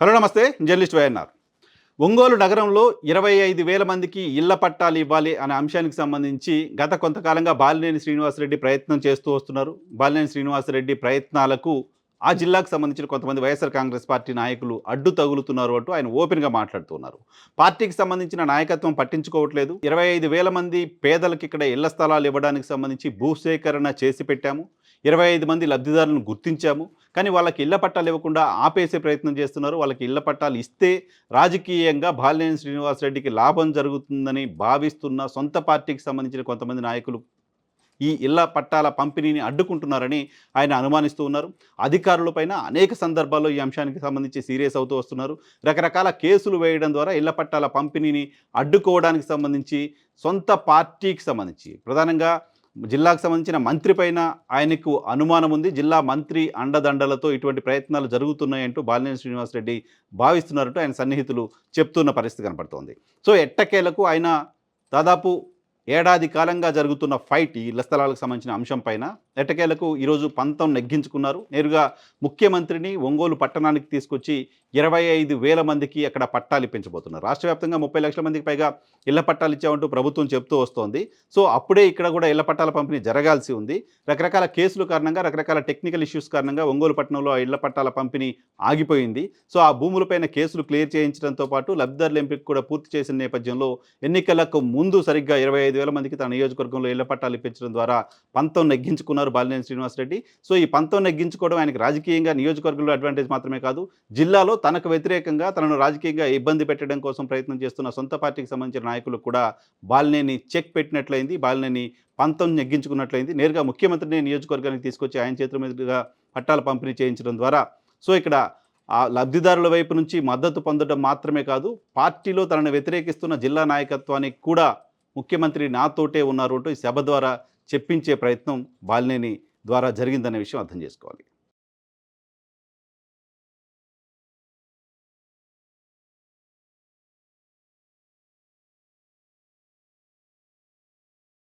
Hello నమస్తే. Journalist YNR. Ongole నగరంలో ఇరవై ఐదు వేల మందికి ఇళ్ళ పట్టాలు ఇవ్వాలి అనే అంశానికి సంబంధించి గత కొంతకాలంగా బాలినేని శ్రీనివాసరెడ్డి ప్రయత్నం చేస్తూ వస్తున్నారు. బాలినేని శ్రీనివాసరెడ్డి ప్రయత్నాలకు ఆ జిల్లాకు సంబంధించిన కొంతమంది వైఎస్ఆర్ కాంగ్రెస్ పార్టీ నాయకులు అడ్డు తగులుతున్నారు అంటూ ఆయన ఓపెన్గా మాట్లాడుతున్నారు. పార్టీకి సంబంధించిన నాయకత్వం పట్టించుకోవట్లేదు. ఇరవై ఐదు వేల మంది పేదలకు ఇక్కడ ఇళ్ళ స్థలాలు ఇవ్వడానికి సంబంధించి భూసేకరణ చేసి పెట్టాము. ఇరవై ఐదు మంది లబ్ధిదారులను గుర్తించాము. కానీ వాళ్ళకి ఇళ్ళ పట్టాలు ఇవ్వకుండా ఆపేసే ప్రయత్నం చేస్తున్నారు. వాళ్ళకి ఇళ్ళ పట్టాలు ఇస్తే రాజకీయంగా బాలినేని శ్రీనివాసరెడ్డికి లాభం జరుగుతుందని భావిస్తున్న సొంత పార్టీకి సంబంధించిన కొంతమంది నాయకులు ఈ ఇళ్ళ పట్టాల పంపిణీని అడ్డుకుంటున్నారని ఆయన అనుమానిస్తూ ఉన్నారు. అధికారులపైన అనేక సందర్భాల్లో ఈ అంశానికి సంబంధించి సీరియస్ అవుతూ వస్తున్నారు. రకరకాల కేసులు వేయడం ద్వారా ఇళ్ళ పట్టాల పంపిణీని అడ్డుకోవడానికి సంబంధించి సొంత పార్టీకి సంబంధించి ప్రధానంగా జిల్లాకు సంబంధించిన మంత్రి పైన ఆయనకు అనుమానం ఉంది. జిల్లా మంత్రి అండదండలతో ఇటువంటి ప్రయత్నాలు జరుగుతున్నాయంటూ బాలినేని శ్రీనివాసరెడ్డి భావిస్తున్నారంటూ ఆయన సన్నిహితులు చెప్తున్న పరిస్థితి కనపడుతోంది. సో ఎట్టకేలకు ఆయన దాదాపు ఏడాది కాలంగా జరుగుతున్న ఫైట్ ఈ ఇళ్ళ స్థలాలకు సంబంధించిన అంశం పైన ఎట్టకేలకు ఈరోజు పంతం నెగ్గించుకున్నారు. నేరుగా ముఖ్యమంత్రిని ఒంగోలు పట్టణానికి తీసుకొచ్చి ఇరవై ఐదు వేల మందికి అక్కడ పట్టాలు ఇప్పించబోతున్నారు. రాష్ట్ర వ్యాప్తంగా ముప్పై లక్షల మందికి పైగా ఇళ్ళ పట్టాలు ఇచ్చామంటూ ప్రభుత్వం చెప్తూ వస్తోంది. సో అప్పుడే ఇక్కడ కూడా ఇళ్ళ పట్టాల పంపిణీ జరగాల్సి ఉంది. రకరకాల కేసుల కారణంగా రకరకాల టెక్నికల్ ఇష్యూస్ కారణంగా ఒంగోలు పట్టణంలో ఆ ఇళ్ళ పట్టాల పంపిణీ ఆగిపోయింది. సో ఆ భూములపైన కేసులు క్లియర్ చేయించడంతో పాటు లబ్ధిదారుల ఎంపిక కూడా పూర్తి చేసిన నేపథ్యంలో ఎన్నికలకు ముందు సరిగ్గా ఇరవై ఐదు వేల మందికి తన నియోజకవర్గంలో ఇళ్ళ పట్టాలు ఇప్పించడం ద్వారా పంతం నెగ్గించుకున్నారు. బాలినేని శ్రీనివాసరెడ్డి సో ఈ పంతం నెగ్గించుకోవడం ఆయనకి రాజకీయంగా నియోజకవర్గంలో అడ్వాంటేజ్ మాత్రమే కాదు. జిల్లాలో తనకు వ్యతిరేకంగా తనను రాజకీయంగా ఇబ్బంది పెట్టడం కోసం ప్రయత్నం చేస్తున్న సొంత పార్టీకి సంబంధించిన నాయకులు కూడా బాలినేని చెక్ పెట్టినట్లయింది బాలినేని పంతం నెగ్గించుకున్నట్లయింది. నేరుగా ముఖ్యమంత్రిని నియోజకవర్గానికి తీసుకొచ్చి ఆయన చేతుల మీదుగా పట్టాల పంపిణీ చేయించడం ద్వారా. సో ఇక్కడ ఆ లబ్ధిదారుల వైపు నుంచి మద్దతు పొందడం మాత్రమే కాదు పార్టీలో తనను వ్యతిరేకిస్తున్న జిల్లా నాయకత్వానికి కూడా ముఖ్యమంత్రి నాతోటే ఉన్నారు అంటూ ఈ సభ ద్వారా చెప్పించే ప్రయత్నం బాలినేని ద్వారా జరిగిందనే విషయం అర్థం చేసుకోవాలి.